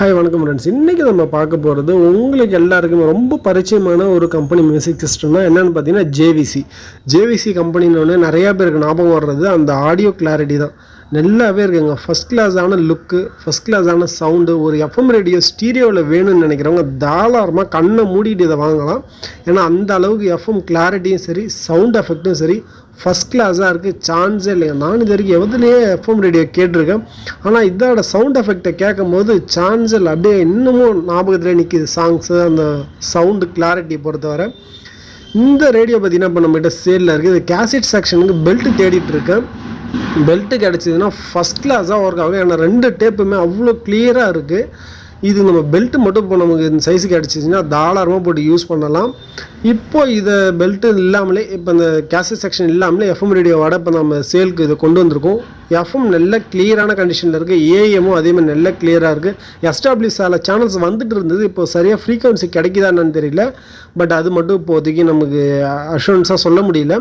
Hi வணக்கம் friends இன்றைக்கி நம்ம பார்க்க போகிறது உங்களுக்கு எல்லாருக்குமே ரொம்ப பரிச்சயமான ஒரு கம்பெனி மியூசிக் சிஸ்டம்னா என்னென்னு பார்த்தீங்கன்னா ஜேவிசி ஜேவிசி கம்பெனின்னு நிறையா பேருக்கு ஞாபகம் வர்றது அந்த ஆடியோ கிளாரிட்டி தான். நல்லாவே இருக்குங்க. ஃபஸ்ட் கிளாஸான லுக்கு ஃபஸ்ட் கிளாஸான சவுண்டு ஒரு எஃப்எம் ரேடியோ ஸ்டீரியோவில் வேணும்னு நினைக்கிறவங்க தாராளமாக கண்ணை மூடிட்டு இதை வாங்கலாம். ஏன்னா அந்த அளவுக்கு எஃப்எம் கிளாரிட்டியும் சரி சவுண்ட் எஃபெக்ட்டும் சரி ஃபஸ்ட் கிளாஸாக இருக்குது சான்ஸே இல்லைங்க நான் இது வரைக்கும் எதுலேயே எஃப்எம் ரேடியோ கேட்டிருக்கேன். ஆனால் இதோட சவுண்ட் எஃபெக்டை கேட்கும் போது சான்ஸ் இல்லை அப்படியே இன்னமும் ஞாபகத்தில் நிற்கிது சாங்ஸு அந்த சவுண்டு கிளாரிட்டி பொறுத்தவரை. இந்த ரேடியோ பார்த்தீங்கன்னா இப்போ நம்மகிட்ட சேலில் இருக்குது இது கேசட் செக்ஷனுக்கு பெல்ட் தேடிட்டு இருக்கேன். பெல்ட்டு கிடச்சிதுன்னா ஃபஸ்ட் கிளாஸாக ஒர்க் ஆகும். ஏன்னா ரெண்டு டேப்புமே அவ்வளோ கிளியராக இருக்குது இது நம்ம பெல்ட்டு மட்டும் இப்போ நமக்கு இந்த சைஸு கிடச்சிச்சின்னா தாராளமாக போட்டு யூஸ் பண்ணலாம். இப்போ இதை பெல்ட்டு இல்லாமலே இப்போ இந்த கேசட் செக்ஷன் இல்லாமலே எஃப்எம் ரேடியோவோட இப்போ நம்ம சேலுக்கு இதை கொண்டு வந்திருக்கோம். எஃப்எம் நல்ல கிளியரான கண்டிஷனில் இருக்குது ஏஎம்மும் அதேமாதிரி நல்ல கிளியராக இருக்குது எஸ்டாப்ளிஷ் ஆல சேனல்ஸ் வந்துட்டு இருந்தது இப்போ சரியாக ஃப்ரீக்வன்சி கிடைக்குதான்னு தெரியல. பட் அது மட்டும் இப்போதைக்கு நமக்கு அஷூரன்ஸாக சொல்ல முடியல.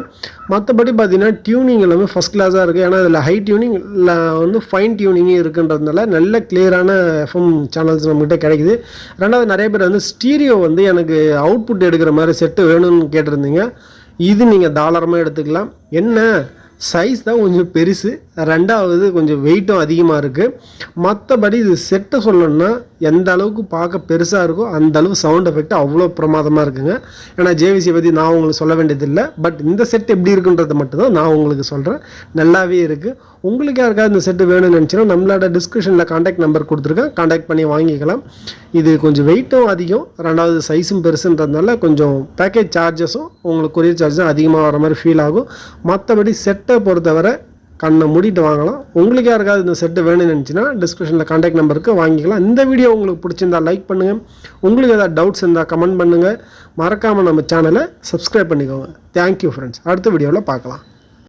மற்றபடி பார்த்திங்கன்னா டியூனிங் எல்லாமே ஃபஸ்ட் கிளாஸாக இருக்குது ஏன்னா இதில் ஹை டியூனிங் வந்து ஃபைன் டியூனிங்கும் இருக்குன்றதுனால நல்ல கிளியரான எஃப்எம் சேனல்ஸ் நம்மகிட்ட கிடைக்குது. ரெண்டாவது நிறைய பேர் வந்து ஸ்டீரியோ வந்து எனக்கு அவுட்புட் எடுக்கிற மாதிரி செட்டு வேணும்னு கேட்டிருந்தீங்க. இது நீங்கள் தாராளமாக எடுத்துக்கலாம். என்ன? சைஸ் தான் கொஞ்சம் பெருசு. ரெண்டாவது கொஞ்சம் வெயிட்டும் அதிகமாக இருக்குது மற்றபடி இது செட்டை சொல்லணும்னா எந்த அளவுக்கு பார்க்க பெருசாக இருக்கோ அந்த அளவு சவுண்ட் எஃபெக்ட் அவ்வளோ பிரமாதமாக இருக்குங்க. ஏன்னா ஜேவிசியை பற்றி நான் உங்களுக்கு சொல்ல வேண்டியதில்லை. பட் இந்த செட் எப்படி இருக்குன்றதை மட்டும்தான் நான் உங்களுக்கு சொல்கிறேன் நல்லாவே இருக்குது உங்களுக்கு யாருக்காவது இந்த செட்டு வேணும்னு நினச்சினா நம்மளோட டிஸ்கிரிப்ஷனில் காண்டாக்ட் நம்பர் கொடுத்துருக்கேன். காண்டாக்ட் பண்ணி வாங்கிக்கலாம். இது கொஞ்சம் வெயிட்டும் அதிகம். ரெண்டாவது சைஸும் பெருசுன்றதுனால கொஞ்சம் பேக்கேஜ் சார்ஜஸும் உங்களுக்கு கொரியர் சார்ஜஸும் அதிகமாக வர மாதிரி ஃபீல் ஆகும். மற்றபடி செட்டை பொறுத்தவரை கண்ணை மூடிட்டு வாங்கலாம். உங்களுக்கு யாருக்காவது இந்த செட்டு வேணும்னு நினச்சின்னா டிஸ்கிரிப்ஷனில் காண்டாக்ட் நம்பருக்கு வாங்கிக்கலாம். இந்த வீடியோ உங்களுக்கு பிடிச்சிருந்தா லைக் பண்ணுங்கள் உங்களுக்கு ஏதாவது டவுட்ஸ் இருந்தால் கமெண்ட் பண்ணுங்கள் மறக்காமல் நம்ம சேனலை சப்ஸ்கிரைப் பண்ணிக்கோங்க. தேங்க்யூ ஃப்ரெண்ட்ஸ் அடுத்த வீடியோவில் பார்க்கலாம்.